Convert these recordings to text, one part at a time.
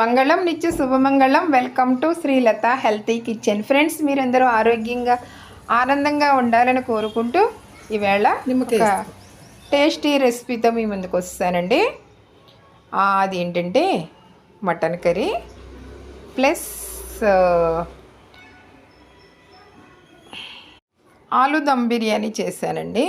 మంగళం నిత్య శుభమంగళం. Welcome to Srilatha healthy kitchen friends మీరందరూ ఆరోగ్యంగా ఆనందంగా ఉండాలని కోరుకుంటూ ఈవేళ ఒక టేస్టీ. రెసిపీతో మీ ముందుకు వస్తానండి. అది ఏంటంటే మటన్ కర్రీ ప్లస్ ఆలు దమ్ బిర్యానీ చేశానండి.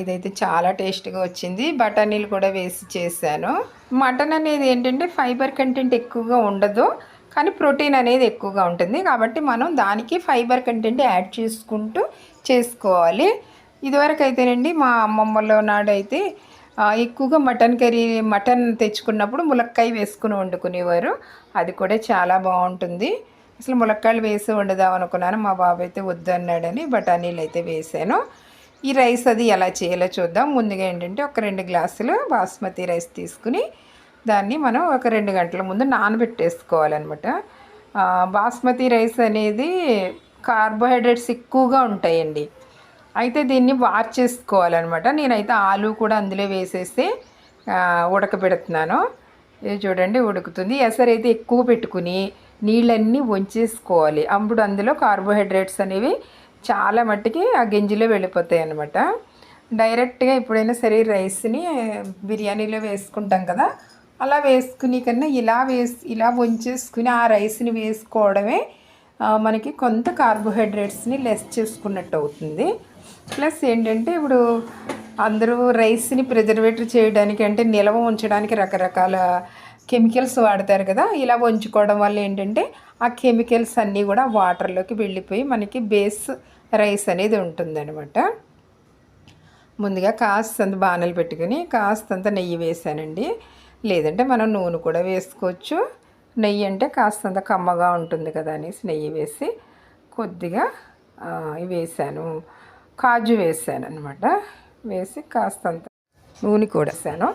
ఇదైతే చాలా టేస్ట్గా వచ్చింది. బఠానీలు కూడా వేసి చేశాను. మటన్ అనేది ఏంటంటే ఫైబర్ కంటెంట్ ఎక్కువగా ఉండదు. కానీ ప్రోటీన్ అనేది ఎక్కువగా ఉంటుంది. కాబట్టి మనం దానికి ఫైబర్ కంటెంట్ యాడ్ చేసుకుంటూ చేసుకోవాలి. ఇదివరకు అయితేనండి మా అమ్మమ్మలో నాడైతే ఎక్కువగా మటన్ కర్రీ మటన్ తెచ్చుకున్నప్పుడు ములక్కాయ వేసుకుని వండుకునేవారు. అది కూడా చాలా బాగుంటుంది. అసలు ములక్కాయలు వేసి వండుదాం అనుకున్నాను. మా బాబు అయితే వద్దు అన్నాడని బఠానీలు అయితే వేసాను. ఈ రైస్ అది ఎలా చేయాలో చూద్దాం. ముందుగా ఏంటంటే ఒక రెండు గ్లాసులు బాస్మతి రైస్ తీసుకుని దాన్ని మనం ఒక రెండు గంటల ముందు నానబెట్టేసుకోవాలన్నమాట. బాస్మతి రైస్ అనేది కార్బోహైడ్రేట్స్ ఎక్కువగా ఉంటాయండి. అయితే దీన్ని వాచ్ చేసుకోవాలన్నమాట నేనైతే ఆలు కూడా అందులో వేసేసి ఉడకబెడుతున్నాను. ఇది చూడండి ఉడుకుతుంది. ఎసరైతే ఎక్కువ పెట్టుకుని నీళ్ళన్నీ వంచేసుకోవాలి. అప్పుడు అందులో కార్బోహైడ్రేట్స్ అనేవి చాలా మట్టుకి ఆ గింజలో వెళ్ళిపోతాయి అన్నమాట. డైరెక్ట్గా ఎప్పుడైనా సరే రైస్ని బిర్యానీలో వేసుకుంటాం కదా అలా వేసుకుని కన్నా ఇలా వేసి ఇలా వంచేసుకుని ఆ రైస్ని వేసుకోవడమే మనకి కొంత కార్బోహైడ్రేట్స్ని లెస్ చేసుకున్నట్టు అవుతుంది. ప్లస్ ఏంటంటే ఇప్పుడు అందరూ రైస్ని ప్రిజర్వేటర్ చేయడానికి అంటే నిల్వ ఉంచడానికి రకరకాల కెమికల్స్ వాడతారు కదా ఇలా వంచుకోవడం వల్ల ఏంటంటే ఆ కెమికల్స్ అన్నీ కూడా వాటర్లోకి వెళ్ళిపోయి మనకి బేస్ రైస్ అనేది ఉంటుందన్నమాట. ముందుగా కాస్తంత బాణలు పెట్టుకుని కాస్తంత నెయ్యి వేసానండి. లేదంటే మనం నూనె కూడా వేసుకోవచ్చు. నెయ్యి అంటే కాస్తంత కమ్మగా ఉంటుంది కదా అనేసి నెయ్యి వేసి కొద్దిగా వేసాను. కాజు వేసాను అనమాట వేసి కాస్తంత నూనె కూడా వేసాను.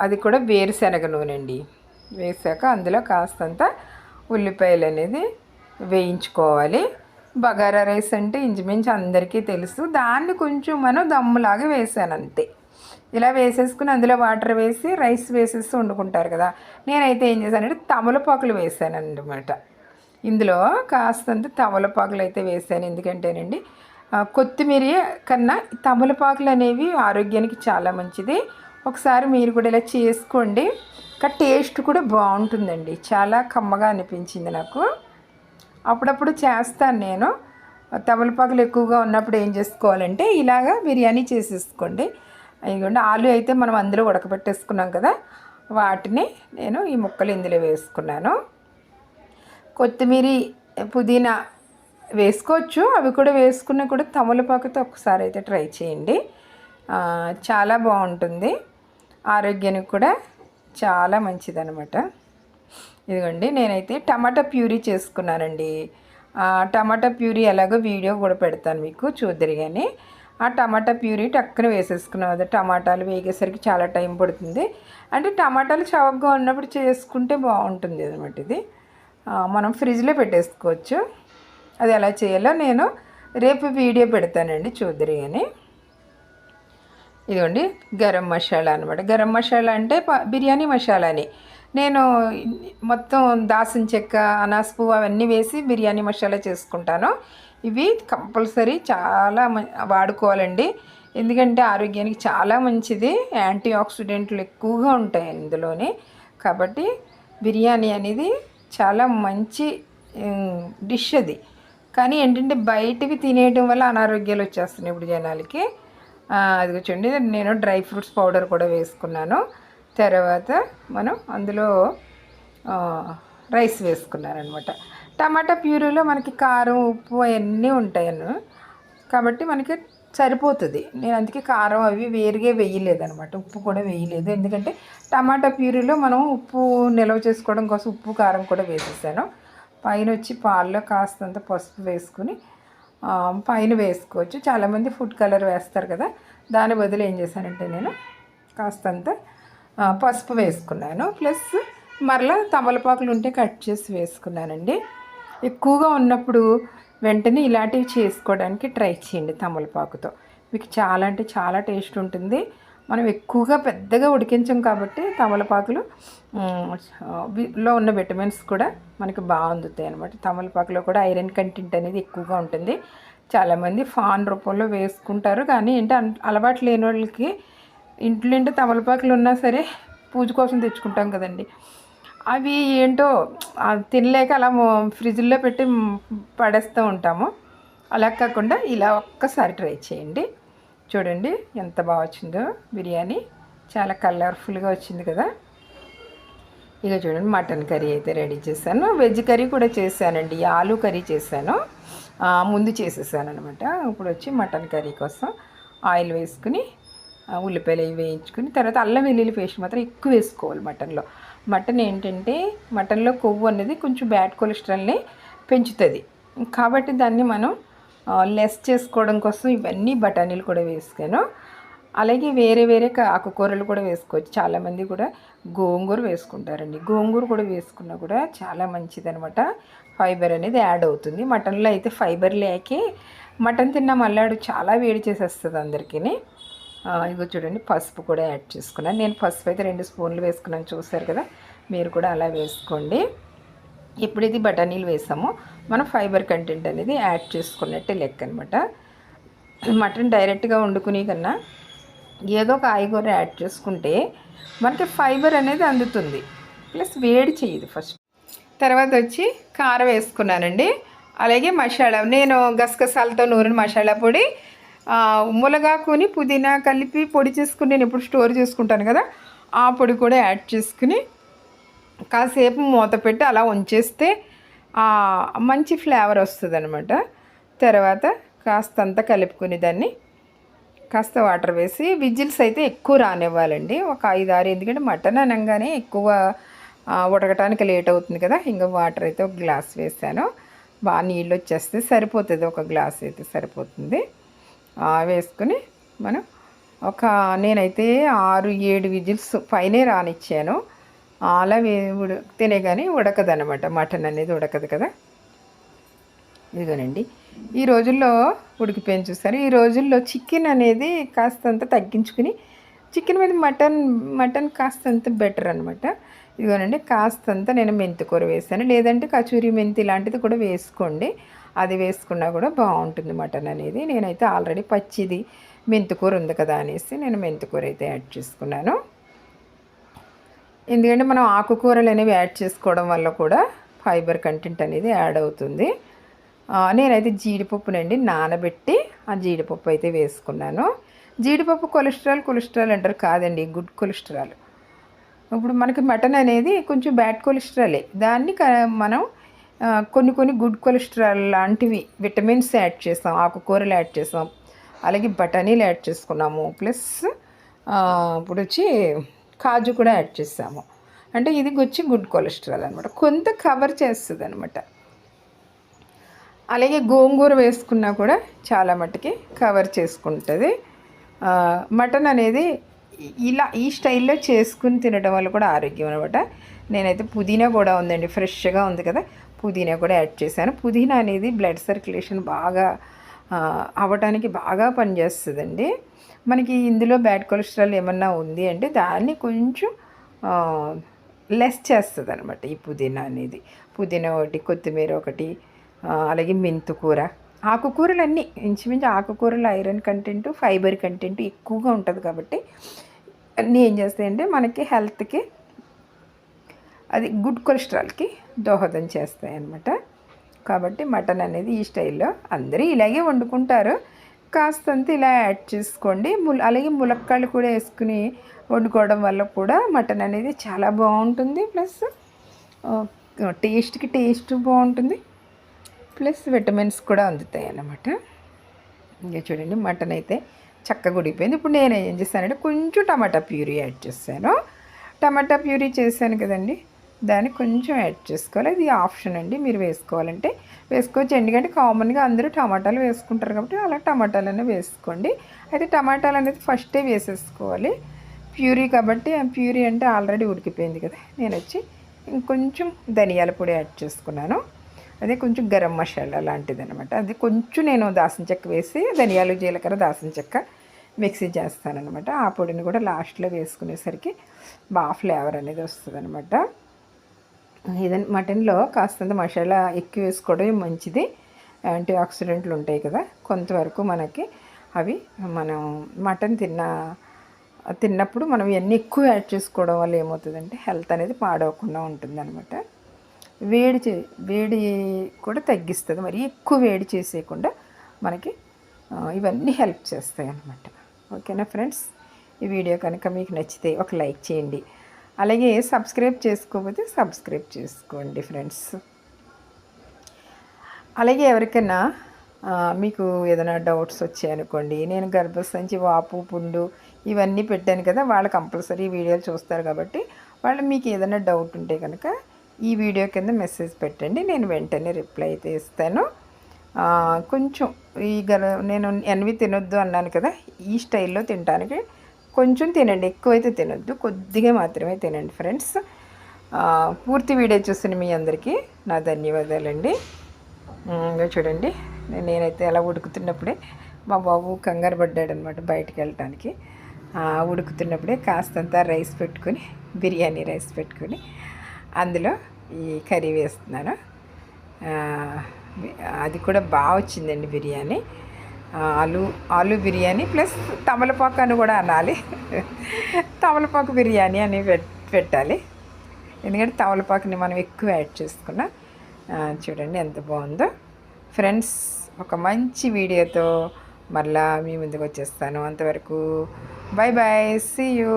అది కూడా వేరుశనగ నూనె అండి. వేసాక అందులో కాస్తంత ఉల్లిపాయలు అనేది వేయించుకోవాలి. బగారా రైస్ అంటే ఇంచుమించు అందరికీ తెలుసు. దాన్ని కొంచెం మనం దమ్ములాగా వేసాను అంతే. ఇలా వేసేసుకుని అందులో వాటర్ వేసి రైస్ వేసేసి వండుకుంటారు కదా. నేనైతే ఏం చేశానంటే తమలపాకులు వేసాను అనమాట ఇందులో కాస్తంత తమలపాకులు అయితే వేసాను. ఎందుకంటేనండి కొత్తిమీర కన్నా తమలపాకులు అనేవి ఆరోగ్యానికి చాలా మంచిది. ఒకసారి మీరు కూడా ఇలా చేసుకోండి. ఇంకా టేస్ట్ కూడా బాగుంటుందండి. చాలా కమ్మగా అనిపించింది నాకు. అప్పుడప్పుడు చేస్తాను నేను. తమలపాకులు ఎక్కువగా ఉన్నప్పుడు ఏం చేసుకోవాలంటే ఇలాగా బిర్యానీ చేసేసుకోండి. ఎందుకంటే ఆలు అయితే మనం అందులో ఉడకబెట్టేసుకున్నాం కదా వాటిని నేను ఈ ముక్కలు ఇందులో వేసుకున్నాను. కొత్తిమీర పుదీనా వేసుకోవచ్చు. అవి కూడా వేసుకున్నా కూడా తమలపాకుతో ఒకసారి అయితే ట్రై చేయండి. చాలా బాగుంటుంది. ఆరోగ్యానికి కూడా చాలా మంచిదనమాట ఇదిగోండి నేనైతే టమాటా ప్యూరీ చేసుకున్నానండి. టమాటా ప్యూరీ ఎలాగో వీడియో కూడా పెడతాను మీకు చూద్దరు కానీ ఆ టమాటా ప్యూరీ టక్కున వేసేసుకున్నాం. అది టమాటాలు వేగేసరికి చాలా టైం పడుతుంది. అంటే టమాటాలు చవకగా ఉన్నప్పుడు చేసుకుంటే బాగుంటుంది అనమాట ఇది. మనం ఫ్రిడ్జ్లో పెట్టేసుకోవచ్చు. అది ఎలా చేయాలో నేను రేపు వీడియో పెడతానండి చూద్దరు కానీ ఇదిగోండి గరం మసాలా అనమాట గరం మసాలా అంటే ప- బిర్యానీ మసాలాని. నేను మొత్తం దాసిన చెక్క అనాస్ పువ్వు అవన్నీ వేసి బిర్యానీ మసాలా చేసుకుంటాను. ఇవి కంపల్సరీ చాలా మ- వాడుకోవాలండి. ఎందుకంటే ఆరోగ్యానికి చాలా మంచిది. యాంటీ ఆక్సిడెంట్లు ఎక్కువగా ఉంటాయి ఇందులోనే. కాబట్టి బిర్యానీ అనేది చాలా మంచి డిష్ అది. కానీ ఏంటంటే బయటవి తినేయడం వల్ల అనారోగ్యాలు వచ్చేస్తున్నాయి ఇప్పుడు జనాలకి. అది చూడండి నేను డ్రై ఫ్రూట్స్ పౌడర్ కూడా వేసుకున్నాను. తర్వాత మనం అందులో రైస్ వేసుకున్నాను అనమాట టమాటా ప్యూరీలో మనకి కారం ఉప్పు అవన్నీ ఉంటాయను. కాబట్టి మనకి సరిపోతుంది. నేను అందుకే కారం అవి వేరుగా వేయలేదు అనమాట ఉప్పు కూడా వేయలేదు. ఎందుకంటే టమాటా ప్యూరీలో మనం ఉప్పు నిల్వ చేసుకోవడం కోసం ఉప్పు కారం కూడా వేసేసాను. పైన వచ్చి పాల్లో కాస్తంత పసుపు వేసుకుని పైన వేసుకోవచ్చు. చాలామంది ఫుడ్ కలర్ వేస్తారు కదా. దాని బదులు ఏం చేశానంటే నేను కాస్తంత పసుపు వేసుకున్నాను. ప్లస్ మరలా తమలపాకులు ఉంటే కట్ చేసి వేసుకున్నానండి. ఎక్కువగా ఉన్నప్పుడు వెంటనే ఇలాంటివి చేసుకోవడానికి ట్రై చేయండి తమలపాకుతో. మీకు చాలా అంటే చాలా టేస్ట్ ఉంటుంది. మనం ఎక్కువగా పెద్దగా ఉడికించాం కాబట్టి తమలపాకులు లో ఉన్న విటమిన్స్ కూడా మనకి బాగా అందుతాయి అనమాట తమలపాకులో కూడా ఐరన్ కంటెంట్ అనేది ఎక్కువగా ఉంటుంది. చాలామంది ఫాన్ రూపంలో వేసుకుంటారు కానీ ఏంటి అన్- అలవాటు లేని వాళ్ళకి ఇంట్లో ఇంటి తమలపాకులు ఉన్నా సరే పూజ కోసం తెచ్చుకుంటాం కదండి. అవి ఏంటో తినలేక అలా ఫ్రిడ్జ్లో పెట్టి పడేస్తూ ఉంటాము. అలా కాకుండా ఇలా ఒక్కసారి ట్రై చేయండి. చూడండి ఎంత బాగా వచ్చిందో బిర్యానీ. చాలా కలర్ఫుల్గా వచ్చింది కదా. ఇక చూడండి మటన్ కర్రీ అయితే రెడీ చేశాను. వెజ్ కర్రీ కూడా చేశానండి. ఆలు కర్రీ చేశాను. ముందు చేసేసాను అనమాట ఇప్పుడు వచ్చి మటన్ కర్రీ కోసం ఆయిల్ వేసుకుని ఉల్లిపాయలు అవి వేయించుకుని తర్వాత అల్లం వెల్లుల్లి పేస్ట్ మాత్రం ఎక్కువ వేసుకోవాలి మటన్లో. మటన్ ఏంటంటే మటన్లో కొవ్వు అనేది కొంచెం బ్యాడ్ కొలెస్ట్రాల్ని పెంచుతుంది. కాబట్టి దాన్ని మనం లెస్ చేసుకోవడం కోసం ఇవన్నీ బఠానీలు కూడా వేసాను అలాగే వేరే వేరే ఆకుకూరలు కూడా వేసుకోవచ్చు. చాలామంది కూడా గోంగూర వేసుకుంటారండి. గోంగూర కూడా వేసుకున్నా కూడా చాలా మంచిదనమాట ఫైబర్ అనేది యాడ్ అవుతుంది. మటన్లో అయితే ఫైబర్ లేకే మటన్ తిన్న మల్లాడు చాలా వేడి చేసేస్తుంది అందరికీ ఇదిగో చూడండి పసుపు కూడా యాడ్ చేసుకున్నాను. నేను పసుపు అయితే రెండు స్పూన్లు వేసుకున్నాను. చూసారు కదా? మీరు కూడా అలా వేసుకోండి. ఎప్పుడైతే బఠానీలు వేసామో మనం ఫైబర్ కంటెంట్ అనేది యాడ్ చేసుకున్నట్టే లెక్క అనమాట మటన్ డైరెక్ట్గా వండుకునే కన్నా ఏదో ఒక కాయగూర యాడ్ చేసుకుంటే మనకి ఫైబర్ అనేది అందుతుంది. ప్లస్ వేడి చేయదు ఫస్ట్. తర్వాత వచ్చి కారం వేసుకున్నానండి. అలాగే మసాలా నేను గసగసాలతో నూరిన మసాలా పొడి ములగాకుని పుదీనా కలిపి పొడి చేసుకుని నేను ఇప్పుడు స్టోర్ చేసుకుంటాను కదా ఆ పొడి కూడా యాడ్ చేసుకుని కాసేపు మూత పెట్టి అలా ఉంచేస్తే మంచి ఫ్లేవర్ వస్తుంది అనమాట తర్వాత కాస్తంత కలుపుకుని దాన్ని కాస్త వాటర్ వేసి విజిల్స్ అయితే ఎక్కువ రానివ్వాలండి. ఒక ఐదు ఆరు ఎందుకంటే మటన్ అనగానే ఎక్కువ ఉడకటానికి లేట్ అవుతుంది కదా. ఇంకా వాటర్ అయితే ఒక గ్లాస్ వేసాను. బాగా నీళ్ళు వచ్చేస్తే సరిపోతుంది. ఒక గ్లాస్ అయితే సరిపోతుంది. వేసుకుని మనం ఒక నేనైతే ఆరు ఏడు విజిల్స్ పైనే రానిచ్చాను. అలా ఉడ తినేగానే కానీ ఉడకదనమాట మటన్ అనేది ఉడకదు కదా. ఇదిగోనండి. ఈ రోజుల్లో ఉడికిపోయిన చూస్తారు ఈ రోజుల్లో చికెన్ అనేది కాస్తంత తగ్గించుకుని చికెన్ మీద మటన్ మటన్ కాస్తంత బెటర్ అనమాట ఇదిగోనండి కాస్తంత నేను మెంతికూర వేసాను. లేదంటే కచూరి మెంతి లాంటిది కూడా వేసుకోండి. అది వేసుకున్నా కూడా బాగుంటుంది మటన్ అనేది. నేనైతే ఆల్రెడీ పచ్చిది మెంతికూర ఉంది కదా అనేసి నేను మెంతికూర అయితే యాడ్ చేసుకున్నాను. ఎందుకంటే మనం ఆకుకూరలు అనేవి యాడ్ చేసుకోవడం వల్ల కూడా ఫైబర్ కంటెంట్ అనేది యాడ్ అవుతుంది. నేనైతే జీడిపప్పునండి నానబెట్టి ఆ జీడిపప్పు అయితే వేసుకున్నాను. జీడిపప్పు కొలెస్ట్రాల్ కొలెస్ట్రాల్ అంటారు కాదండి గుడ్ కొలెస్ట్రాల్. ఇప్పుడు మనకి మటన్ అనేది కొంచెం బ్యాడ్ కొలెస్ట్రాలే. దాన్ని క- మనం కొన్ని కొన్ని గుడ్ కొలెస్ట్రాల్ లాంటివి విటమిన్స్ యాడ్ చేస్తాం ఆకుకూరలు యాడ్ చేస్తాం. అలాగే బఠానీలు యాడ్ చేసుకున్నాము. ప్లస్ ఇప్పుడు వచ్చి కాజు కూడా యాడ్ చేసాము. అంటే ఇది వచ్చి గుడ్ కొలెస్ట్రాల్ అనమాట కొంత కవర్ చేస్తుంది అనమాట అలాగే గోంగూర వేసుకున్నా కూడా చాలా మట్టుకి కవర్ చేసుకుంటుంది. మటన్ అనేది ఇలా ఈ స్టైల్లో చేసుకుని తినడం వల్ల కూడా ఆరోగ్యం అనమాట నేనైతే పుదీనా కూడా ఉందండి ఫ్రెష్గా ఉంది కదా. పుదీనా కూడా యాడ్ చేశాను. పుదీనా అనేది బ్లడ్ సర్క్యులేషన్ బాగా అవ్వటానికి బాగా పనిచేస్తుందండి. మనకి ఇందులో బ్యాడ్ కొలెస్ట్రాల్ ఏమన్నా ఉంది అంటే దాన్ని కొంచెం లెస్ చేస్తుంది అనమాట ఈ పుదీనా అనేది. పుదీనా ఒకటి కొత్తిమీర ఒకటి అలాగే మెంతుకూర ఆకుకూరలన్నీ ఇంచుమించు ఆకుకూరలు ఐరన్ కంటెంట్ ఫైబర్ కంటెంట్ ఎక్కువగా ఉంటుంది కాబట్టి అన్నీ ఏం చేస్తాయంటే మనకి హెల్త్కి అది గుడ్ కొలెస్ట్రాల్కి దోహదం చేస్తాయి అన్నమాట కాబట్టి మటన్ అనేది ఈ స్టైల్లో అందరూ ఇలాగే వండుకుంటారు. కాస్తంత ఇలా యాడ్ చేసుకోండి. ముల్ అలాగే ములక్కాళ్ళు కూడా వేసుకుని వండుకోవడం వల్ల కూడా మటన్ అనేది చాలా బాగుంటుంది. ప్లస్ టేస్ట్కి టేస్ట్ బాగుంటుంది. ప్లస్ విటమిన్స్ కూడా అందుతాయి అన్నమాట. ఇంకా చూడండి మటన్ అయితే చక్కగా ఇప్పుడు నేను ఏం చేస్తానంటే కొంచెం టమాటా ప్యూరీ యాడ్ చేశాను. టమాటా ప్యూరీ చేశాను కదండి. దాన్ని కొంచెం యాడ్ చేసుకోవాలి. అది ఆప్షన్ అండి. మీరు వేసుకోవాలంటే వేసుకోవచ్చు. ఎందుకంటే కామన్గా అందరూ టమాటాలు వేసుకుంటారు కాబట్టి అలా టమాటాలు అనేవి వేసుకోండి. అయితే టమాటాలు అనేది ఫస్టే వేసేసుకోవాలి. ప్యూరీ కాబట్టి ప్యూరీ అంటే ఆల్రెడీ ఉడికిపోయింది కదా. నేను వచ్చి ఇంకొంచెం ధనియాల పొడి యాడ్ చేసుకున్నాను. అదే కొంచెం గరం మసాలా లాంటిది అనమాట అది కొంచెం నేను దాసిన చెక్క వేసి ధనియాలు జీలకర్ర దాసిన చెక్క మిక్సీ చేస్తానమాట ఆ పొడిని కూడా లాస్ట్లో వేసుకునేసరికి బాగా ఫ్లేవర్ అనేది వస్తుంది అనమాట ఇదని మటన్లో కాస్తంత మసాలా ఎక్కువ వేసుకోవడం మంచిది. యాంటీ ఆక్సిడెంట్లు ఉంటాయి కదా కొంతవరకు మనకి అవి మనం మటన్ తిన్న తిన్నప్పుడు మనం ఇవన్నీ ఎక్కువ యాడ్ చేసుకోవడం వల్ల ఏమవుతుందంటే హెల్త్ అనేది పాడవకుండా ఉంటుందన్నమాట. వేడి చే వేడి కూడా తగ్గిస్తుంది. మరి ఎక్కువ వేడి చేసేయకుండా మనకి ఇవన్నీ హెల్ప్ చేస్తాయి అన్నమాట ఓకేనా ఫ్రెండ్స్? ఈ వీడియో కనుక మీకు నచ్చితే ఒక లైక్ చేయండి. అలాగే సబ్స్క్రైబ్ చేసుకోకపోతే సబ్స్క్రైబ్ చేసుకోండి ఫ్రెండ్స్. అలాగే ఎవరికైనా మీకు ఏదైనా డౌట్స్ వచ్చాయనుకోండి నేను గర్భసంచి వాపు పుండు ఇవన్నీ పెట్టాను కదా వాళ్ళు కంపల్సరీ వీడియోలు చూస్తారు కాబట్టి వాళ్ళు మీకు ఏదైనా డౌట్ ఉంటే కనుక ఈ వీడియో కింద మెసేజ్ పెట్టండి నేను వెంటనే రిప్లై అయితే ఇస్తాను. కొంచెం ఈ గర్ నేను ఎన్వి తినొద్దు అన్నాను కదా ఈ స్టైల్లో తినడానికి కొంచెం తినండి. ఎక్కువైతే తినొద్దు. కొద్దిగా మాత్రమే తినండి ఫ్రెండ్స్. పూర్తి వీడియో చూసిన మీ అందరికీ నా ధన్యవాదాలండి. ఇంకా చూడండి. నేనైతే అలా ఉడుకుతున్నప్పుడే మా బాబు కంగారు పడ్డాడు అనమాట బయటకు వెళ్ళటానికి. ఉడుకుతున్నప్పుడే కాస్తంత రైస్ పెట్టుకొని బిర్యానీ రైస్ పెట్టుకొని అందులో ఈ కర్రీ వేస్తున్నాను. అది కూడా బాగా వచ్చిందండి బిర్యానీ. ఆలు ఆలు బిర్యానీ ప్లస్ తమలపాకు అని కూడా అనాలి. తమలపాకు బిర్యానీ అని పెట్టాలి. ఎందుకంటే తమలపాకుని మనం ఎక్కువ యాడ్ చేసుకున్నాం చూడండి ఎంత బాగుందో. ఫ్రెండ్స్ ఒక మంచి వీడియోతో మళ్ళా మీ ముందుకు వచ్చేస్తాను. అంతవరకు బాయ్ బాయ్ సీ యూ